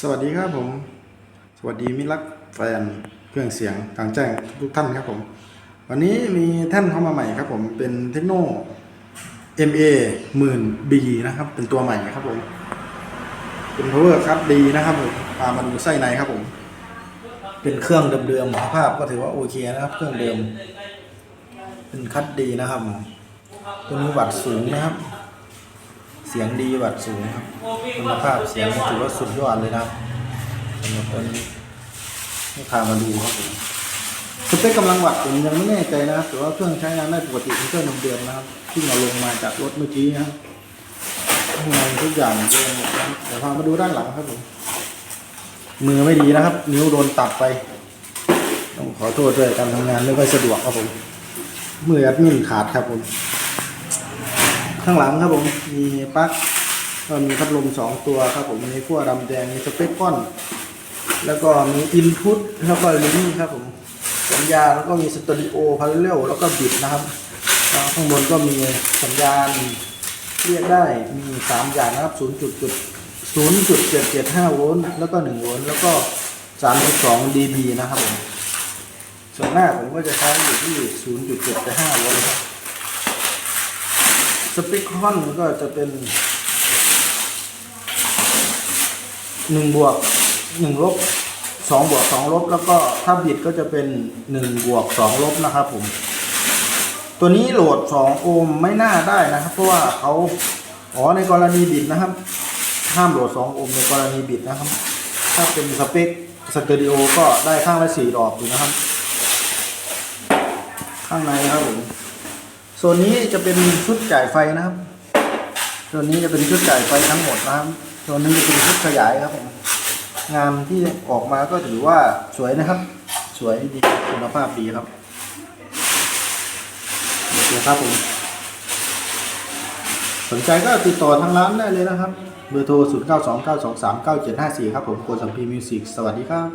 สวัสดีครับผม สวัสดีมิรักแฟนเครื่องเสียงทางแจ้งทุกท่านครับผม วันนี้มีแท่นเข้ามาใหม่ครับผมเป็นเทคโน MA 10,000 B นะครับ เป็นตัวใหม่ครับผม เป็น power ครับดีนะครับผมพามาดูไส้ในครับผม เป็นเครื่องเดิมๆภาพก็ถือว่าโอเคนะครับ เครื่องเดิม เป็นคัดดีนะครับ ตัวนี้วัดสูงนะครับ สียงดีวัดสูงครับคุณภาพเสียงถือว่าสุดยอดเลยนะสำหรับตัวนี้ให้พามาดูครับผมสเปคกำลังวัดผมยังไม่แน่ใจนะครับแต่ว่าเครื่องใช้งานได้ปกติเป็นเครื่องเดิมๆนะครับที่เราลงมาจากรถเมื่อกี้นะครับข้างในทุกอย่างเดิมหมดนะครับเดี๋ยวพามาดูด้านหลังครับผมมือไม่ดีนะครับ นิ้วโดนตัดไป ต้องขอโทษด้วยการทำงานไม่ค่อยสะดวกครับผมมือแอดมินขาดครับผม ข้างหลังครับผมมีปลั๊กก็มีพัดลมสองตัวครับผมมีขั้วดำแดงมีสเปคก้อน แล้วก็มีอินพุตแล้วก็ลิงครับผมสัญญาแล้วก็มีสตูดิโอพาราเรลแล้วก็บิดนะครับข้างบนก็มีสัญญาณเรียกได้มีสามอย่างนะครับศูนย์จุดจุดศูนย์จุดเจ็ดเจ็ดห้าโวลต์แล้วก็หนึ่งโวลต์แล้วก็สามจุดสองดีบีนะครับผมส่วนหน้าผมก็จะใช้อยู่ที่ศูนย์จุดเจ็ดห้าโวลต์ครับ สปิคคอนก็จะเป็นหนึ่งบวกหนึ่งลบสองบวกสองลบ แล้วก็ถ้าบิดก็จะเป็นหนึ่งบวกสองลบนะครับผมตัวนี้โหลดสองโอห์มไม่น่าได้นะครับ เพราะว่าเขาอ๋อในกรณีบิดนะครับ ห้ามโหลดสองโอห์มในกรณีบิดนะครับ ถ้าเป็นสเปคสเตอริโอก็ได้ข้างละสี่ดอกอยู่นะครับ ข้างในครับผม โซนนี้จะเป็นชุดจ่ายไฟนะครับโซนนี้จะเป็นชุดจ่ายไฟทั้งหมดนะครับโซนนี้จะเป็นชุดขยายครับผมงานที่ออกมาก็ถือว่าสวยนะครับ สวยดีคุณภาพดีครับโอเคครับผมสนใจก็ติดต่อทางร้านได้เลยนะครับ เบอร์โทร 0 9 2 9 2 3 9 7 5 4 ครับผมโกสัมพีมิวสิกสวัสดีครับ